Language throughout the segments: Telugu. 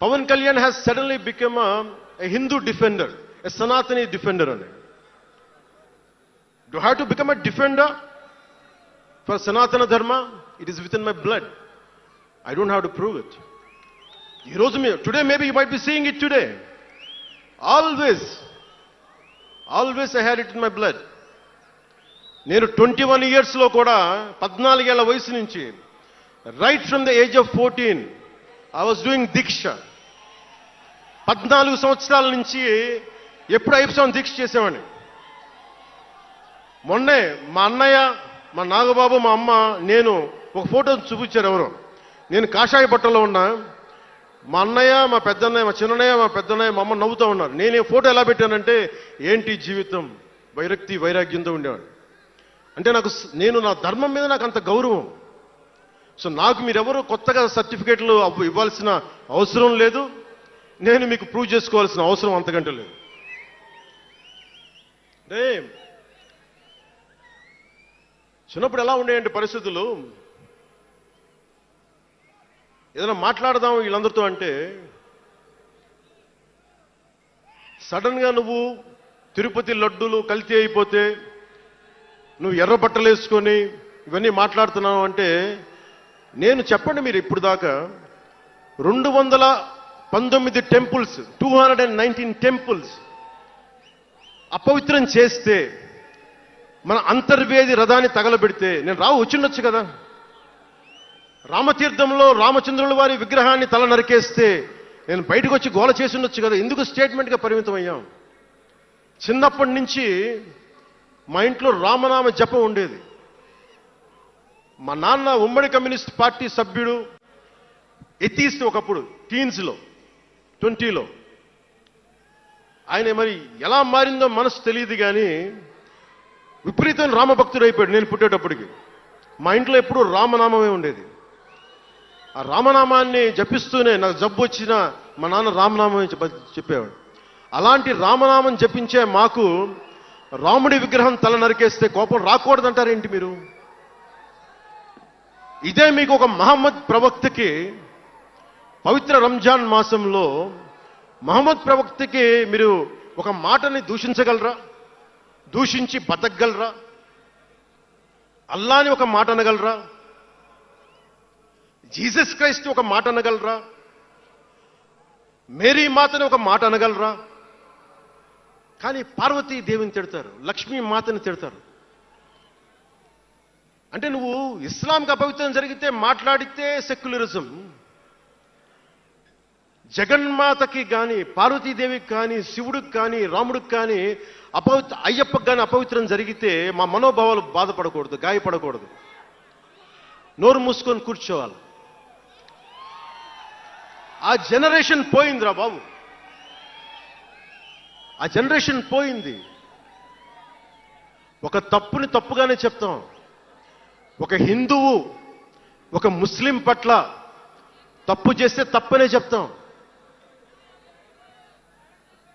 Pawan Kalyan has suddenly become a Hindu defender a Sanatani defender అని do have to become a defender for Sanatana Dharma it is with in my blood I don't have to prove it ఈరోజు మీ today maybe you might be seeing it today always always I had it in my blood నేను ట్వంటీ వన్ ఇయర్స్లో కూడా పద్నాలుగేళ్ళ వయసు నుంచి right from the age of fourteen I was doing deeksha పద్నాలుగు సంవత్సరాల నుంచి ఎప్పుడు ఐపుసం దీక్ష చేసేవాడిని. మొన్నే మా అన్నయ్య మా నాగబాబు మా అమ్మ నేను ఒక ఫోటో చూపించారు ఎవరు. నేను కాషాయ బట్టలో ఉన్నా. మా అన్నయ్య మా పెద్దన్నయ్య మా చిన్నయ్య మా పెద్దన్నయ్య మా అమ్మ నవ్వుతూ ఉన్నారు. నేను ఈ ఫోటో ఎలా పెట్టానంటే ఏంటి జీవితం? వైరక్తి వైరాగ్యంతో ఉండేవాడు. అంటే నాకు నేను నా ధర్మం మీద నాకు అంత గౌరవం. సో నాకు మీరెవరు కొత్తగా సర్టిఫికేట్లు అవ్వ- ఇవ్వాల్సిన అవసరం లేదు. నేను మీకు ప్రూవ్ చేసుకోవాల్సిన అవసరం అంతకంటే లేదు. అంటే చిన్నప్పుడు ఎలా ఉండేయండి పరిస్థితులు? ఏదైనా మాట్లాడదాం వీళ్ళందరితో అంటే సడన్గా నువ్వు తిరుపతి లడ్డూలు కల్తీ అయిపోతే నువ్వు ఎర్ర బట్టలు వేసుకొని ఇవన్నీ మాట్లాడుతున్నావు అంటే నేను చెప్పండి మీరు ఇప్పుడు దాకా రెండు వందల పంతొమ్మిది temples two hundred and nineteen temples అపవిత్రం చేస్తే మన అంతర్వేది రథాన్ని తగలబెడితే నేను రావు వచ్చిండొచ్చు కదా? రామతీర్థంలో రామచంద్రుల వారి విగ్రహాన్ని తల నరికేస్తే నేను బయటకు వచ్చి గోల చేసి ఉండొచ్చు కదా? ఎందుకు స్టేట్మెంట్గా పరిమితం అయ్యాం? చిన్నప్పటి నుంచి మా ఇంట్లో రామనామ జపం ఉండేది. మా నాన్న ఉమ్మడి కమ్యూనిస్ట్ పార్టీ సభ్యుడు ఎతీస్ట్ ఒకప్పుడు టీన్స్లో ట్వంటీలో. ఆయన మరి ఎలా మారిందో మనసు తెలియదు కానీ విపరీతం రామభక్తుడు అయిపోయాడు నేను పుట్టేటప్పటికి. మా ఇంట్లో ఎప్పుడూ రామనామమే ఉండేది. ఆ రామనామాన్ని జపిస్తూనే నాకు జబ్బు వచ్చినా మా నాన్న రామనామం చెప్ప- చెప్పేవాడు. అలాంటి రామనామం జపించే మాకు రాముడి విగ్రహం తల నరికేస్తే కోపం రాకూడదంటారేంటి మీరు? ఇదే మీకు ఒక మహమ్మద్ ప్రవక్తకి పవిత్ర రంజాన్ మాసంలో మహమ్మద్ ప్రవక్తకి మీరు ఒక మాటని దూషించగలరా? దూషించి బతకగలరా? అల్లాని ఒక మాట అనగలరా? జీసస్ క్రైస్ట్ ఒక మాట అనగలరా? మేరీ మాతని ఒక మాట అనగలరా? కానీ పార్వతీ దేవిని తిడతారు లక్ష్మీ మాతని తిడతారు. అంటే నువ్వు ఇస్లాంకి అపవిత్రం జరిగితే మాట్లాడితే సెక్యులరిజం. జగన్మాతకి కానీ పార్వతీదేవికి కానీ శివుడికి కానీ రాముడికి కానీ అపవిత్ర అయ్యప్పకి కానీ అపవిత్రం జరిగితే మా మనోభావాలు బాధపడకూడదు గాయపడకూడదు. నోరు మూసుకొని కూర్చోవాలి. ఆ జనరేషన్ పోయిందిరా బాబు. ఆ జనరేషన్ పోయింది. ఒక తప్పుని తప్పుగానే చెప్తాం. ఒక హిందువు ఒక ముస్లిం పట్ల తప్పు చేస్తే తప్పనే చెప్తాం.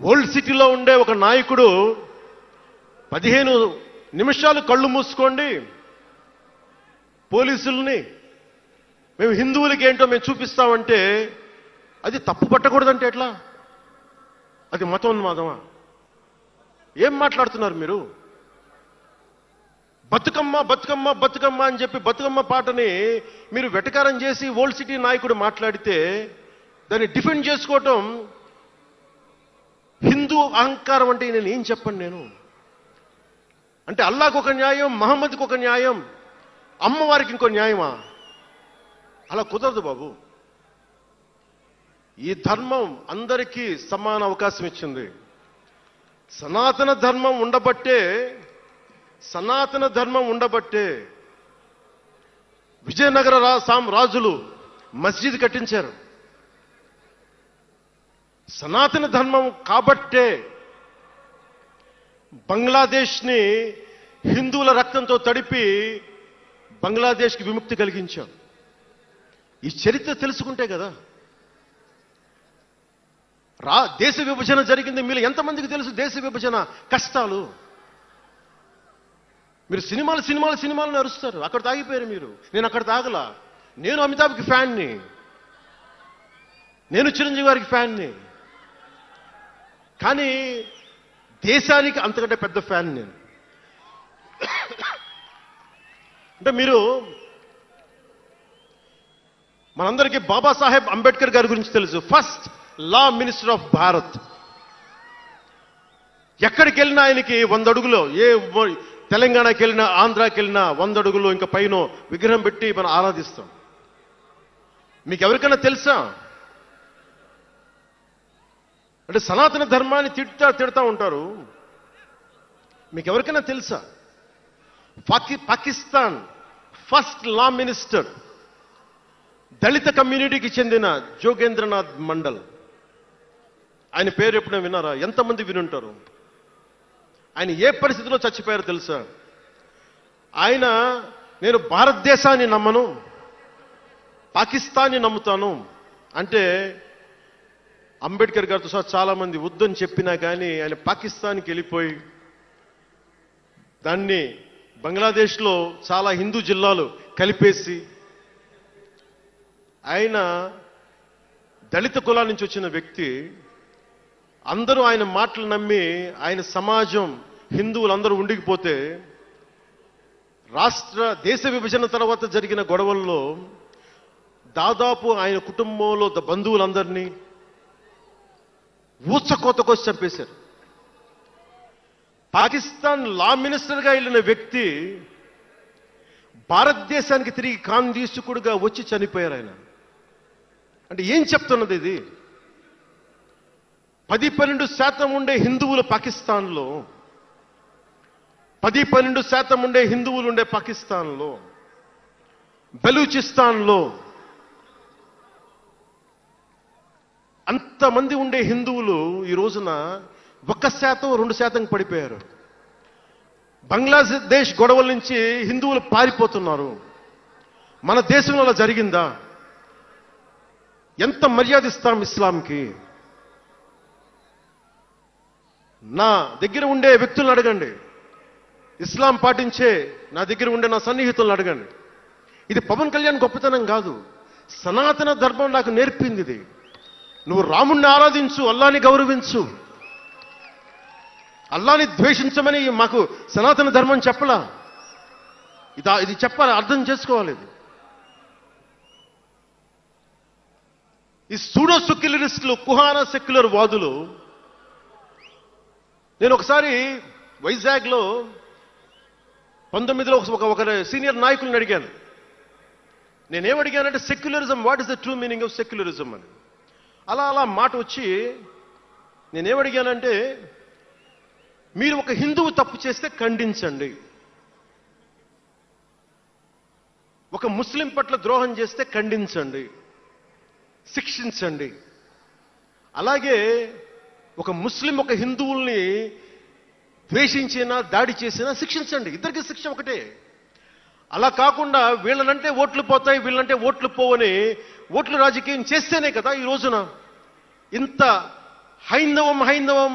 ఓల్డ్ సిటీలో ఉండే ఒక నాయకుడు పదిహేను నిమిషాలు కళ్ళు మూసుకోండి. పోలీసుల్ని మేము హిందువులకి ఏంటో మేము చూపిస్తామంటే అది తప్పు పట్టకూడదంటే ఎట్లా? అది మతోన్మాదమా? ఏం మాట్లాడుతున్నారు మీరు? బతుకమ్మ బతుకమ్మ బతుకమ్మ అని చెప్పి బతుకమ్మ పాటని మీరు వెటకారం చేసి ఓల్డ్ సిటీ నాయకుడు మాట్లాడితే దాన్ని డిఫెండ్ చేసుకోవటం హిందూ అహంకారం అంటే నేను ఏం చెప్పండి నేను? అంటే అల్లాకు ఒక న్యాయం మహమ్మద్కి ఒక న్యాయం అమ్మవారికి ఇంకో న్యాయమా? అలా కుదరదు బాబు. ఈ ధర్మం అందరికీ సమాన అవకాశం ఇచ్చింది. సనాతన ధర్మం ఉండబట్టే సనాతన ధర్మం ఉండబట్టే విజయనగర రా సాం రాజులు మస్జిద్ కట్టించారు. సనాతన ధర్మం కాబట్టే బంగ్లాదేశ్ని హిందువుల రక్తంతో తడిపి బంగ్లాదేశ్కి విముక్తి కలిగించాం. ఈ చరిత్ర తెలుసుకుంటే కదా. రా దేశ విభజన జరిగింది మీరు ఎంతమందికి తెలుసు దేశ విభజన కష్టాలు? మీరు సినిమాలు సినిమాలు సినిమాలను అరుస్తారు. అక్కడ తాగిపోయారు మీరు. నేను అక్కడ తాగలా. నేను అమితాబ్కి ఫ్యాన్ని. నేను చిరంజీవి గారికి ఫ్యాన్ని. కానీ దేశానికి అంతకంటే పెద్ద ఫ్యాన్ నేను. అంటే మీరు మనందరికీ బాబాసాహెబ్ అంబేద్కర్ గారి గురించి తెలుసు. First law minister of Bharat ఎక్కడికి వెళ్ళినా ఆయనకి వంద అడుగులో ఏ తెలంగాణకి వెళ్ళినా ఆంధ్రాకి వెళ్ళినా వంద అడుగులు ఇంకా పైన విగ్రహం పెట్టి మనం ఆరాధిస్తాం. మీకు ఎవరికైనా తెలుసా? అంటే సనాతన ధర్మాన్ని తిడతా తిడతా ఉంటారు. మీకు ఎవరికైనా తెలుసా? పాకి పాకిస్తాన్ ఫస్ట్ లా మినిస్టర్ దళిత కమ్యూనిటీకి చెందిన జోగేంద్రనాథ్ మండల్. ఆయన పేరు ఎప్పుడైనా విన్నారా? ఎంతమంది వినుంటారు? ఆయన ఏ పరిస్థితిలో చచ్చిపోయారో తెలుసా? ఆయన నేను భారతదేశాన్ని నమ్మను పాకిస్తాన్ని నమ్ముతాను అంటే అంబేద్కర్ గారితో సహా చాలా మంది వద్దని చెప్పినా కానీ ఆయన పాకిస్తాన్కి వెళ్ళిపోయి దాన్ని బంగ్లాదేశ్లో చాలా హిందూ జిల్లాలు కలిపేసి ఆయన దళిత కులాల నుంచి వచ్చిన వ్యక్తి అందరూ ఆయన మాటలు నమ్మి ఆయన సమాజం హిందువులందరూ ఉండిపోతే రాష్ట్ర దేశ విభజన తర్వాత జరిగిన గొడవల్లో దాదాపు ఆయన కుటుంబంలో బంధువులందరినీ ఊచకోతకొచ్చి చంపేశారు. పాకిస్తాన్ లా మినిస్టర్గా వెళ్ళిన వ్యక్తి భారతదేశానికి తిరిగి కాందీసుకుడుగా వచ్చి చనిపోయారు ఆయన. అంటే ఏం చెప్తున్నది ఇది? పది పన్నెండు శాతం ఉండే హిందువులు పాకిస్తాన్లో పది పన్నెండు శాతం ఉండే హిందువులు ఉండే పాకిస్తాన్లో బలూచిస్తాన్లో అంతమంది ఉండే హిందువులు ఈ రోజున ఒక్క శాతం రెండు శాతం పడిపోయారు. బంగ్లాదేశ్ గొడవల నుంచి హిందువులు పారిపోతున్నారు. మన దేశంలో అలా జరిగిందా? ఎంత మర్యాద ఇస్తాం ఇస్లాంకి? నా దగ్గర ఉండే వ్యక్తులను అడగండి. ఇస్లాం పాటించే నా దగ్గర ఉండే నా సన్నిహితులను అడగండి. ఇది పవన్ కళ్యాణ్ గొప్పతనం కాదు. సనాతన ధర్మం నాకు నేర్పింది ఇది. నువ్వు రాముణ్ణి ఆరాధించు అల్లాని గౌరవించు. అల్లాని ద్వేషించమని మాకు సనాతన ధర్మం చెప్పలా. ఇదా ఇది చెప్పాలి అర్థం చేసుకోవాలి ఇది. ఈ సూడో సెక్యులరిస్టులు కుహాన సెక్యులర్ వాదులు నేను ఒకసారి వైజాగ్లో పంతొమ్మిదిలో ఒక ఒక సీనియర్ నాయకుల్ని అడిగాను. నేనేమడిగానంటే secularism what is the true meaning of secularism అని. అలా అలా మాట వచ్చి నేనేమడిగానంటే మీరు ఒక హిందువు తప్పు చేస్తే ఖండించండి. ఒక ముస్లిం పట్ల ద్రోహం చేస్తే ఖండించండి. శిక్షించండి. అలాగే ఒక ముస్లిం ఒక హిందువుల్ని ద్వేషించినా దాడి చేసినా శిక్షించండి. ఇద్దరికి శిక్ష ఒకటే. అలా కాకుండా వీళ్ళనంటే ఓట్లు పోతాయి వీళ్ళంటే ఓట్లు పోవని ఓట్లు రాజకీయం చేస్తేనే కదా ఈ రోజున. ఇంత హైందవం హైందవం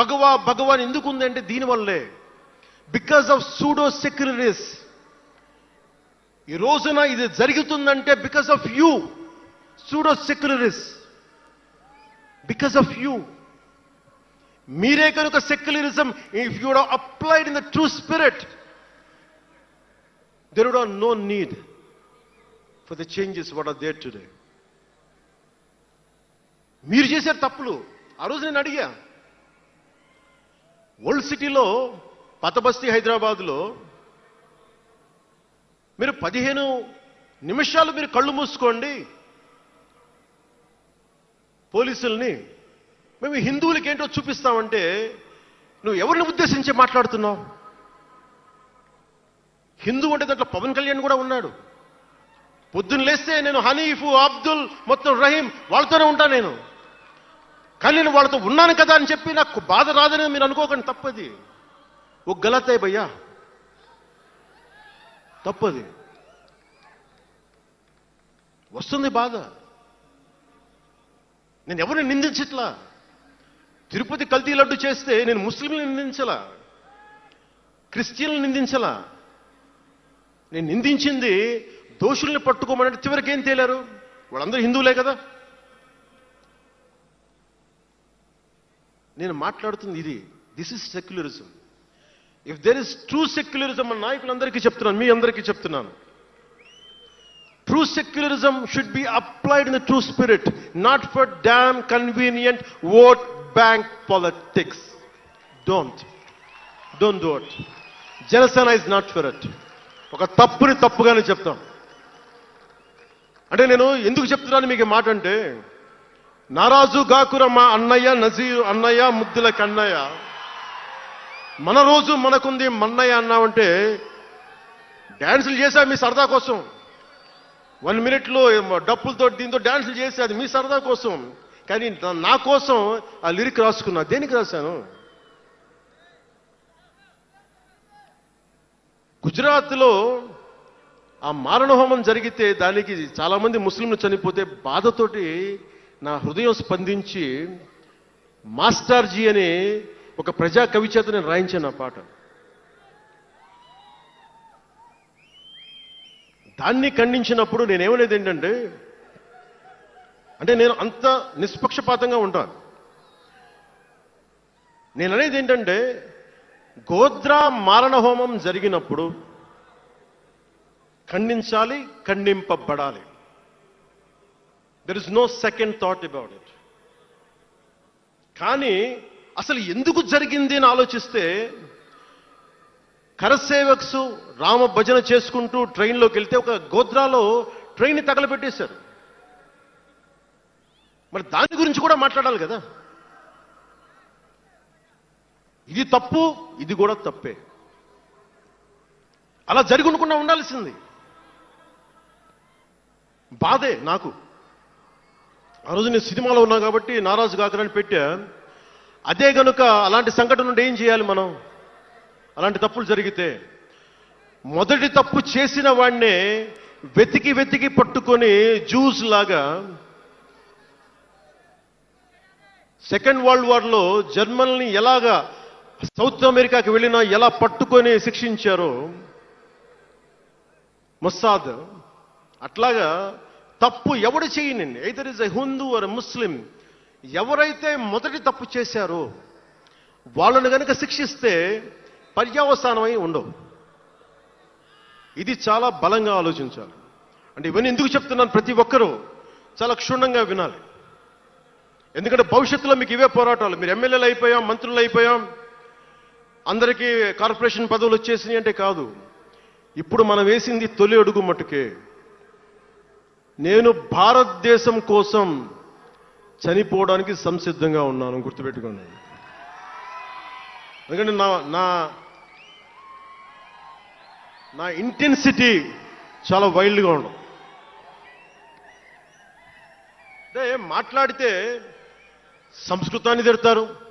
భగవా భగవాన్ ఎందుకు ఉందంటే దీనివల్లే. బికాస్ ఆఫ్ సూడో సెక్యులరిస్ ఈ రోజున ఇది జరుగుతుందంటే because of you pseudo secularists because of you మీరే కనుక secularism if you applied in the true spirit There are no need for the changes what are there today. మీరు చేశారు తప్పులు ఆ రోజు నేను అడిగా ఓల్డ్ సిటీలో పతబస్తీ హైదరాబాద్లో మీరు పదిహేను నిమిషాలు మీరు కళ్ళు మూసుకోండి పోలీసుల్ని మేము హిందువులకి ఏంటో చూపిస్తామంటే నువ్వు ఎవరిని ఉద్దేశించి మాట్లాడుతున్నావు హిందూ అంటే దాంట్లో పవన్ కళ్యాణ్ కూడా ఉన్నాడు. పొద్దున్న లేస్తే నేను హనీఫు అబ్దుల్ మొత్తం రహీం వాళ్ళతోనే ఉంటా నేను. కానీ నేను వాళ్ళతో ఉన్నాను కదా అని చెప్పి నాకు బాధ రాదని మీరు అనుకోకండి తప్పది. ఒక గలతే భయ్యా. తప్పది. వస్తుంది బాధ. నేను ఎవరిని నిందించట్లా? తిరుపతి కల్తీ లడ్డు చేస్తే నేను ముస్లింలు నిందించలా? క్రిస్టియన్లు నిందించలా? నేను నిందించింది దోషుల్ని పట్టుకోమని చివరికి ఏం తేలారు? వాళ్ళందరూ హిందువులే కదా? నేను మాట్లాడుతుంది ఇది. This is secularism if there is true secularism అని నాయకులందరికీ చెప్తున్నాను మీ అందరికీ చెప్తున్నాను. True secularism should be applied in the true spirit not for damn convenient vote bank politics don't don't డోట్ Janasena is not for it ఒక తప్పుని తప్పుగానే చెప్తాం. అంటే నేను ఎందుకు చెప్తున్నాను మీకు మాట అంటే నారాజు గాకురమ్మ అన్నయ్య నజీరు అన్నయ్య ముద్దుల కన్నయ్య మన రోజు మనకుంది మన్నయ్య అన్నామంటే డ్యాన్సులు చేశా మీ సరదా కోసం. వన్ మినిట్లో డప్పులతో దీంతో డ్యాన్సులు చేసి అది మీ సరదా కోసం. కానీ నా- నా కోసం ఆ లిరిక్ రాసుకున్నా. దేనికి రాశాను? గుజరాత్లో ఆ మారణహోమం జరిగితే దానికి చాలామంది ముస్లింలు చనిపోతే బాధతోటి నా హృదయం స్పందించి మాస్టార్జీ అనే ఒక ప్రజా కవి చేత నేను రాయించాను ఆ పాట. దాన్ని ఖండించినప్పుడు నేనేమనేది ఏంటంటే అంటే నేను అంత నిష్పక్షపాతంగా ఉంటాను. నేను అనేది ఏంటంటే గోద్రా మారణహోమం జరిగినప్పుడు ఖండించాలి ఖండింపబడాలి. There is no second thought about it కానీ అసలు ఎందుకు జరిగింది అని ఆలోచిస్తే కరసేవక్స్ రామ భజన చేసుకుంటూ ట్రైన్లోకి వెళ్తే ఒక గోద్రాలో ట్రైన్ తగలబెట్టేశారు. మరి దాని గురించి కూడా మాట్లాడాలి కదా? ఇది తప్పు ఇది కూడా తప్పే. అలా జరిగి ఉండకుండా ఉండాల్సింది. బాధే నాకు. ఆ రోజు నేను సినిమాలో ఉన్నా కాబట్టి నారాజు కాకరని పెట్టా. అదే గనుక అలాంటి సంఘటన నుండి ఏం చేయాలి మనం? అలాంటి తప్పులు జరిగితే. మొదటి తప్పు చేసిన వాడినే వెతికి వెతికి పట్టుకొని జ్యూస్ లాగా సెకండ్ వరల్డ్ వార్లో జర్మన్ని ఎలాగా సౌత్ అమెరికాకి వెళ్ళినా ఎలా పట్టుకొని శిక్షించారో ముస్సాద్ అట్లాగా తప్పు ఎవడు చేయనండి either is a Hindu or Muslim ఎవరైతే మొదటి తప్పు చేశారో వాళ్ళను కనుక శిక్షిస్తే పర్యావసానమై ఉండవు. ఇది చాలా బలంగా ఆలోచించాలి. అంటే ఇవన్నీ ఎందుకు చెప్తున్నాను ప్రతి ఒక్కరూ? చాలా క్షుణ్ణంగా వినాలి. ఎందుకంటే భవిష్యత్తులో మీకు ఇవే పోరాటాలు. మీరు ఎమ్మెల్యేలు అయిపోయాం మంత్రులు అయిపోయాం అందరికీ కార్పొరేషన్ పదవులు వచ్చేసినాయి అంటే కాదు. ఇప్పుడు మనం వేసింది తొలి అడుగు మటుకే నేను భారతదేశం కోసం చనిపోవడానికి సంసిద్ధంగా ఉన్నాను గుర్తుపెట్టుకోండి. ఎందుకంటే నా నా నా ఇంటెన్సిటీ చాలా వైల్డ్గా ఉండదు. అంటే మాట్లాడితే సంస్కృతాన్ని తిడతారు.